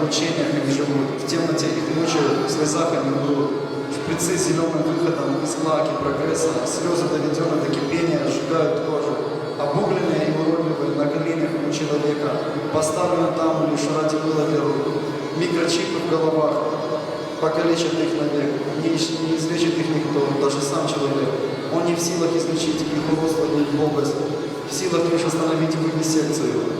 мучениях они живут, в темноте их мучают, в слезах они будут, шприцы с зеленым выходом из лаки прогресса, слезы доведенные до кипения, сжигают кожу, обугленные и уродливые на коленях у человека, поставлены там лишь ради мыла для микрочипы в головах, покалечит их навек, не, не излечит их никто, даже сам человек. Он не в силах излечить их уродство и убогость, в силах лишь остановить вивисекцию. В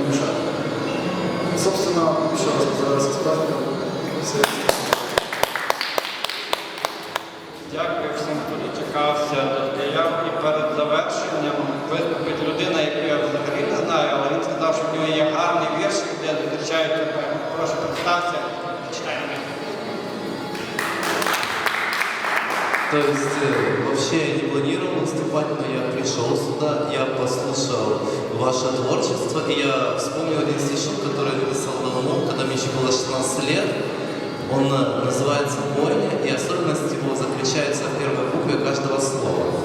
Собственно, еще раз поздравляю с праздником. Дякую всім, хто дочекався до заявки. Перед завершенням виступить людина, яку я взагалі не знаю, але він сказав, що в нього є гарний вірш, де зустрічаються. Прошу представся. То есть э, вообще я не планировал выступать, но я пришел сюда, я послушал ваше творчество, и я вспомнил один стишок, который я написал давно, когда мне еще было 16 лет. Он э, называется «Бойня», и особенность его заключается в первой букве каждого слова.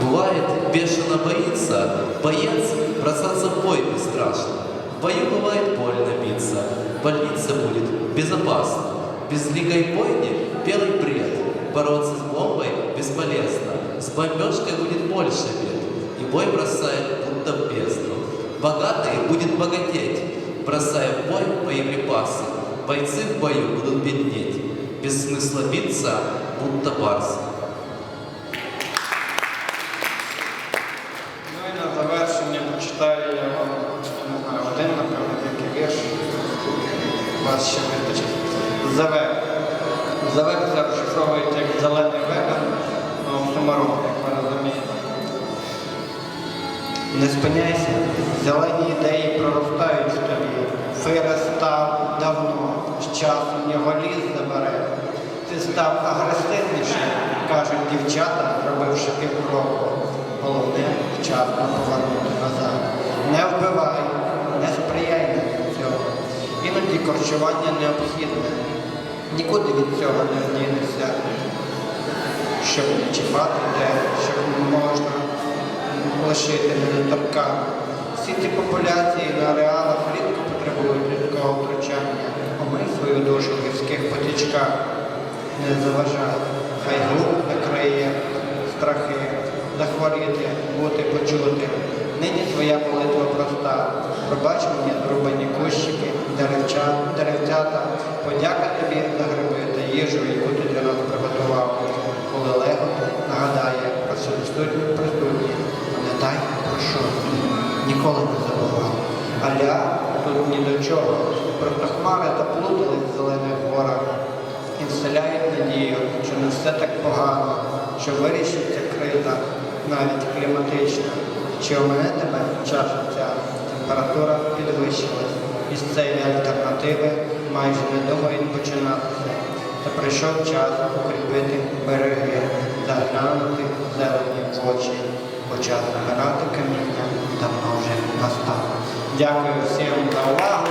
Бывает, бешено боится, боец бросаться в бой бесстрашно. В бою бывает больно биться, в будет безопасно. Без лигой бойни белый бред, бороться с бомбой бесполезно. С бомбежкой будет больше бед, и бой бросает будто в бездну. Богатый будет богатеть, бросая в бой боеприпасы. Бойцы в бою будут беднеть, без смысла биться, будто барсы. Ну і на завершення прочитаю я вам, не знаю, один, напевно, тільки вірш. Вас ще вистачить. Завек. Розшифровується як зелений веган, ну, оксиморон, як ви розумієте. Не спиняйся, зелені ідеї проростають в тобі. Фира став давно, з часом його ліс забере. Ти став агресивнішим, кажуть дівчата, зробивши півкроку. Головне вчасно повернути назад. Не вбивай, не сприяй цього. Іноді корчування необхідне. Нікуди від цього не вдінешся, щоб не чіпати те, що можна лишити недоторканим. Всі ці популяції на ареалах рідко потребують людського втручання. Омий свою душу в гірських потічках. Не заважай, хай глух накриє страхи, захворіти, бути почути. Нині твоя молитва проста. Пробач мені зрубані кущики, деревча, деревцята, подяка тобі за гриби та їжу, яку ти для нас приготував. Коли легот нагадає про судні присутні, пам'ятай про що ніколи не забував. Аля тут ні до чого. Просто хмари заплутались в зелених горах і вселяють надію, що не все так погано, що вирішиться криза, навіть кліматична. Чи у мене тебе чаша ця температура підвищилась, і з цієї альтернативи майже не думають починатися. Та прийшов час укріпити береги, заглянути зелені очі, почати час набирати каміння давно вже настав. Дякую всім за увагу.